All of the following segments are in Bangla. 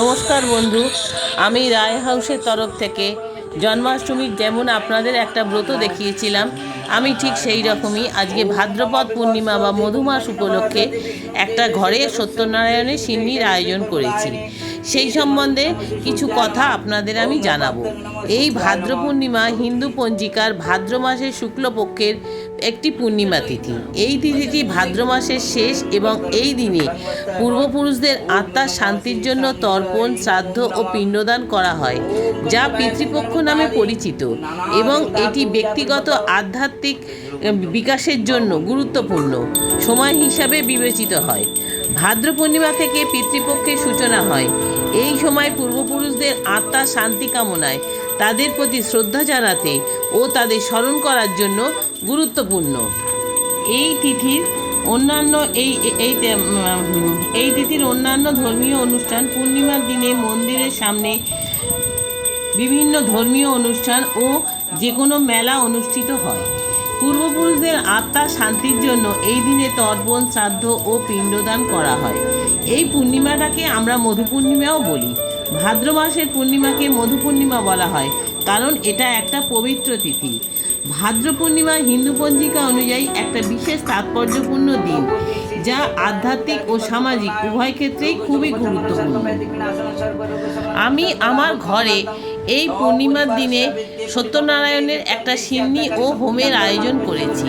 নমস্কার বন্ধু, আমি রায় হাউসের তরফ থেকে জন্মাষ্টমীর যেমন আপনাদের একটা ব্রত দেখিয়েছিলাম, আমি ঠিক সেই রকমই আজকে ভাদ্রপদ পূর্ণিমা বা মধুমাস উপলক্ষে একটা ঘরে সত্যনারায়ণের সিন্নির আয়োজন করেছি। সেই সম্বন্ধে কিছু কথা আপনাদের আমি জানাব। এই ভাদ্র পূর্ণিমা হিন্দু পঞ্জিকার ভাদ্র মাসের শুক্লপক্ষের একটি পূর্ণিমা তিথি। এই তিথিটি ভাদ্র মাসের শেষ এবং এই দিনে পূর্বপুরুষদের আত্মার শান্তির জন্য তর্পণ, শ্রাদ্ধ ও পিণ্ডদান করা হয়, যা পিতৃপক্ষ নামে পরিচিত এবং এটি ব্যক্তিগত আধ্যাত্মিক বিকাশের জন্য গুরুত্বপূর্ণ, সময় হিসাবে বিবেচিত হয়। ভাদ্র পূর্ণিমা থেকে পিতৃপক্ষের সূচনা হয়। এই সময় পূর্বপুরুষদের আত্মার শান্তি কামনায় তাদের প্রতি শ্রদ্ধা জানাতে ও তাদের স্মরণ করার জন্য গুরুত্বপূর্ণ। এই তিথির অন্যান্য এই এই এই তিথির অন্যান্য ধর্মীয় অনুষ্ঠান পূর্ণিমার দিনে মন্দিরের সামনে বিভিন্ন ধর্মীয় অনুষ্ঠান ও যে কোনো মেলা অনুষ্ঠিত হয়। পূর্বপুরুষদের আত্মার শান্তির জন্য এই দিনে তর্পণ, শ্রাদ্ধ ও পিণ্ডদান করা হয়। এই পূর্ণিমাটাকে আমরা মধু পূর্ণিমাও বলি। ভাদ্র মাসের পূর্ণিমাকে মধু পূর্ণিমা বলা হয়, কারণ এটা একটা পবিত্র তিথি। ভাদ্র পূর্ণিমা হিন্দু পঞ্জিকা অনুযায়ী একটা বিশেষ তাৎপর্যপূর্ণ দিন, যা আধ্যাত্মিক ও সামাজিক উভয় ক্ষেত্রেই খুবই গুরুত্বপূর্ণ। আমি আমার ঘরে এই পূর্ণিমার দিনে সত্যনারায়ণের একটা সিন্নি ও হোমের আয়োজন করেছি।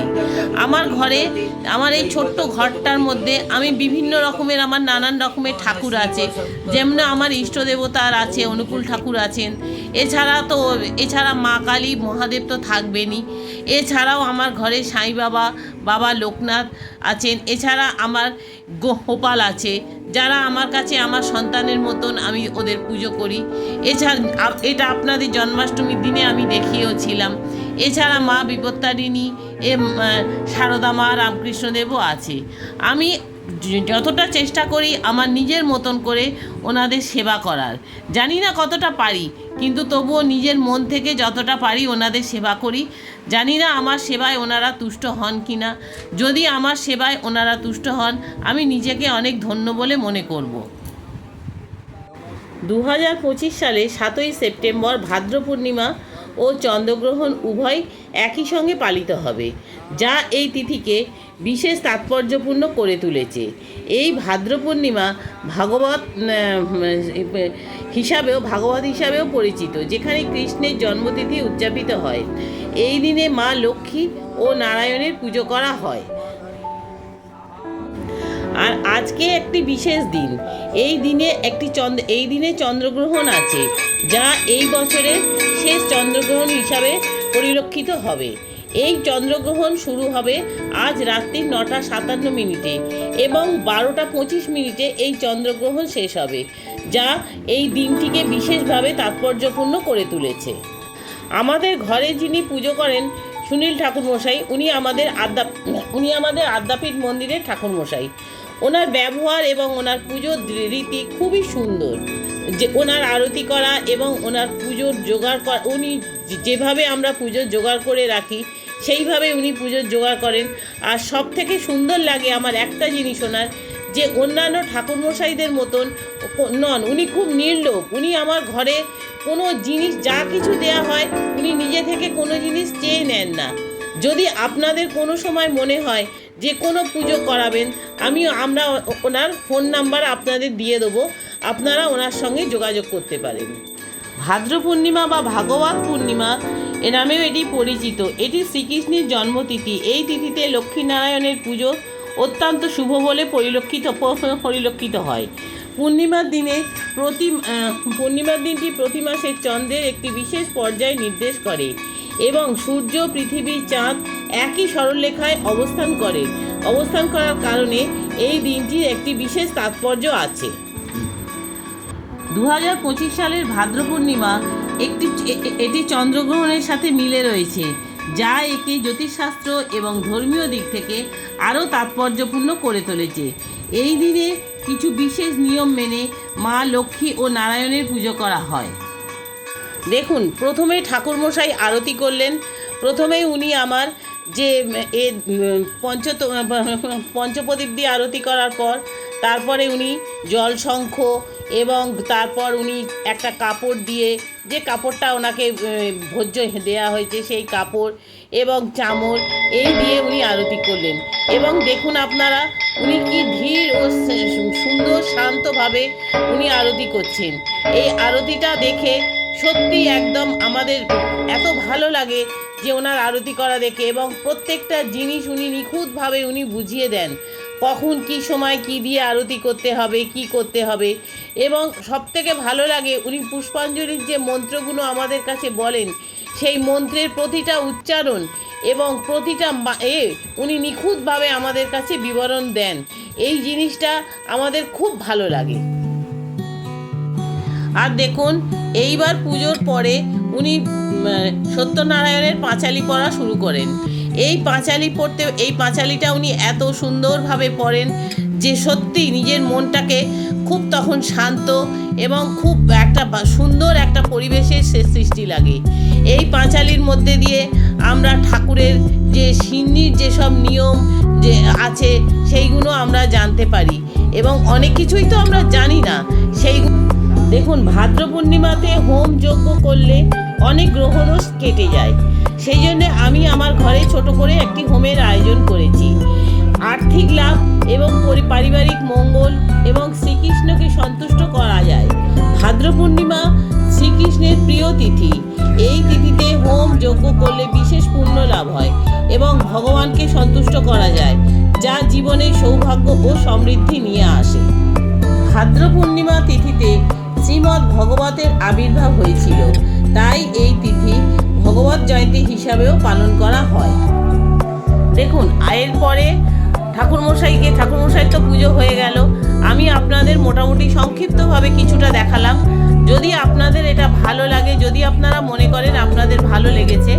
আমার ঘরে, আমার এই ছোট্ট ঘরটার মধ্যে আমি বিভিন্ন রকমের, আমার নানান রকমের ঠাকুর আছে। যেমন আমার ইষ্ট দেবতার আছে, অনুকূল ঠাকুর আছেন। এছাড়া তো, এছাড়া মা কালী, মহাদেব তো থাকবেনই। এছাড়াও আমার ঘরে সাই বাবা বাবা লোকনাথ আছেন। এছাড়া আমার গোপাল আছে। যারা আমার কাছে আমার সন্তানের মতন আমি ওদের পুজো করি। এছাড়া এটা আপনাদের জন্মাষ্টমীর দিনে আমি দেখিয়েওছিলাম এছাড়া মা বিপত্তারিণী এ শারদা মা রামকৃষ্ণদেবও আছে। আমি যতটা চেষ্টা করি আমার নিজের মতন করে ওনাদের সেবা করার। জানি না কতটা পারি, কিন্তু তবুও নিজের মন থেকে যতটা পারি ওনাদের সেবা করি। জানি না আমার সেবায় ওনারা তুষ্ট হন কি না যদি আমার সেবায় ওনারা তুষ্ট হন, আমি নিজেকে অনেক ধন্য বলে মনে করব। দু সালে সাতই সেপ্টেম্বর ভাদ্র পূর্ণিমা ও চন্দ্রগ্রহণ উভয় একই সঙ্গে পালিত হবে, যা এই তিথিকে বিশেষ তাৎপর্যপূর্ণ করে তুলেছে। এই ভাদ্র পূর্ণিমা ভাগবত হিসাবেও ভাগবত হিসাবেও পরিচিত, যেখানে কৃষ্ণের জন্মতিথি উদযাপিত হয়। এই দিনে মা লক্ষ্মী ও নারায়ণের পুজো করা হয়। আর আজকে একটি বিশেষ দিন। এই দিনে একটি চন্দ্র, এই দিনে চন্দ্রগ্রহণ আছে, যা এই বছরের শেষ চন্দ্রগ্রহণ হিসাবে পরিলক্ষিত হবে। এই চন্দ্রগ্রহণ শুরু হবে আজ রাত্রি নটা সাতান্ন মিনিটে এবং বারোটা পঁচিশ মিনিটে এই চন্দ্রগ্রহণ শেষ হবে, যা এই দিনটিকে বিশেষভাবে তাৎপর্যপূর্ণ করে তুলেছে। আমাদের ঘরে যিনি পুজো করেন সুনীল ঠাকুরমশাই, উনি আমাদের আদ্যা, উনি আমাদের আদ্যাপীঠ মন্দিরের ঠাকুরমশাই। ওনার ব্যবহার এবং ওনার পুজোর রীতি খুবই সুন্দর। যে ওনার আরতি করা এবং ওনার পুজোর জোগাড় করা, উনি যেভাবে আমরা পুজোর জোগাড় করে রাখি, সেইভাবে উনি পুজোর জোগাড় করেন। আর সব থেকে সুন্দর লাগে আমার একটা জিনিস ওনার, যে অন্যান্য ঠাকুরমশাইদের মতন নন, উনি খুব নির্লোভ। উনি আমার ঘরে কোনো জিনিস, যা কিছু দেয়া হয়, উনি নিজে থেকে কোনো জিনিস চেয়ে নেন না। যদি আপনাদের কোনো সময় মনে হয় যে কোনো পুজো করাবেন আমি আমরা ওনার ফোন নাম্বার আপনাদের দিয়ে দেবো। আপনারা ওনার সঙ্গে যোগাযোগ করতে পারেন। ভাদ্র পূর্ণিমা বা ভাগবত পূর্ণিমা, এ নামেও এটি পরিচিত। এটি শ্রীকৃষ্ণের জন্মতিথি। এই তিথিতে লক্ষ্মীনারায়ণের পুজো অত্যন্ত শুভ বলে পরিলক্ষিত পরিলক্ষিত হয়। পূর্ণিমার দিনে প্রতি পূর্ণিমার দিনটি প্রতি মাসের চন্দ্রের একটি বিশেষ পর্যায় নির্দেশ করে এবং সূর্য, পৃথিবী, চাঁদ একই সরলরেখায় অবস্থান করে। অবস্থান করার কারণে এই দিনটির একটি বিশেষ তাৎপর্য আছে। দু হাজার পঁচিশ সালের ভাদ্র পূর্ণিমা একটি এটি চন্দ্রগ্রহণের সাথে মিলে রয়েছে যা একে জ্যোতিষশাস্ত্র এবং ধর্মীয় দিক থেকে আরও তাৎপর্যপূর্ণ করে তুলেছে। এই দিনে কিছু বিশেষ নিয়ম মেনে মা লক্ষ্মী ও নারায়ণের পুজো করা হয়। দেখুন প্রথমে ঠাকুরমশাই আরতি করলেন। প্রথমেই উনি আমার যে এ উম, পঞ্চত পঞ্চপ্রদীপ দিয়ে আরতি করার পর তারপরে উনি জল শঙ্খ এবং তারপর উনি একটা কাপড় দিয়ে, যে কাপড়টা ওনাকে ভোজ্য দেওয়া হয়েছে সেই কাপড় এবং চামর এই দিয়ে উনি আরতি করলেন। এবং দেখুন আপনারা, উনি কি ধীর ও সুন্দর, শান্তভাবে উনি আরতি করছেন। এই আরতিটা দেখে সত্যি একদম আমাদের এত ভালো লাগে যে ওনার আরতি করা দেখে এবং প্রত্যেকটা জিনিস উনি নিখুঁতভাবে উনি বুঝিয়ে দেন। কখন কি সময় কি দিয়ে আরতি করতে হবে, কি করতে হবে। এবং সবথেকে ভালো লাগে, উনি পুষ্পাঞ্জলির যে মন্ত্রগুলো আমাদের কাছে বলেন, সেই মন্ত্রের প্রতিটা উচ্চারণ এবং প্রতিটা এ, উনি নিখুঁতভাবে আমাদের কাছে বিবরণ দেন। এই জিনিসটা আমাদের খুব ভালো লাগে। আর দেখুন, এইবার পুজোর পরে উনি সত্যনারায়ণের পাঁচালি পড়া শুরু করেন। এই পাঁচালি পড়তে, এই পাঁচালিটা উনি এত সুন্দরভাবে পড়েন যে সত্যি নিজের মনটাকে খুব তখন শান্ত এবং খুব একটা সুন্দর একটা পরিবেশের সে সৃষ্টি লাগে। এই পাঁচালির মধ্যে দিয়ে আমরা ঠাকুরের যে সিন্নির যেসব নিয়ম যে আছে, সেইগুলো আমরা জানতে পারি এবং অনেক কিছুই তো আমরা জানি না। সেই দেখুন ভাদ্র পূর্ণিমাতে হোম যজ্ঞ করলে অনেক গ্রহদোষ কেটে যায়। সেই জন্য আমি আমার ঘরে ছোট করে একটি হোমের আয়োজন করেছি। আর্থিক লাভ এবং পরি- পারিবারিক মঙ্গল এবং শ্রীকৃষ্ণকে সন্তুষ্ট করা যায়। ভাদ্র পূর্ণিমা শ্রীকৃষ্ণের প্রিয় তিথি। এই তিথিতে হোম যজ্ঞ করলে বিশেষ পুণ্য লাভ হয় এবং ভগবানকে সন্তুষ্ট করা যায়, যা জীবনে সৌভাগ্য ও সমৃদ্ধি নিয়ে আসে। ভাদ্র পূর্ণিমা তিথিতে শ্রীমদ্ ভগবতের আবির্ভাব হয়েছিল। তাই এই তিথি ভগবত জয়ন্তী হিসাবেও পালন করা হয়। দেখুন, আয়ের পরে ঠাকুরমশাইকে ঠাকুরমশাই তো পুজো হয়ে গেল। আমি আপনাদের মোটামুটি সংক্ষিপ্তভাবে কিছুটা দেখালাম। যদি আপনাদের এটা ভালো লাগে, যদি আপনারা মনে করেন আপনাদের ভালো লেগেছে,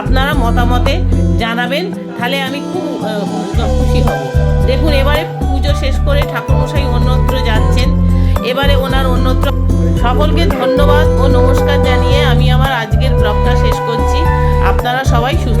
আপনারা মতামতে জানাবেন, তাহলে আমি খুব খুশি হব। দেখুন, এবারে পুজো শেষ করে ঠাকুরমশাই অন্যত্র যাচ্ছেন। এবারে ওনার অন্যত্র সকলকে ধন্যবাদ ও নমস্কার। সবাই সুস্থ থাকুন ভালো থাকুন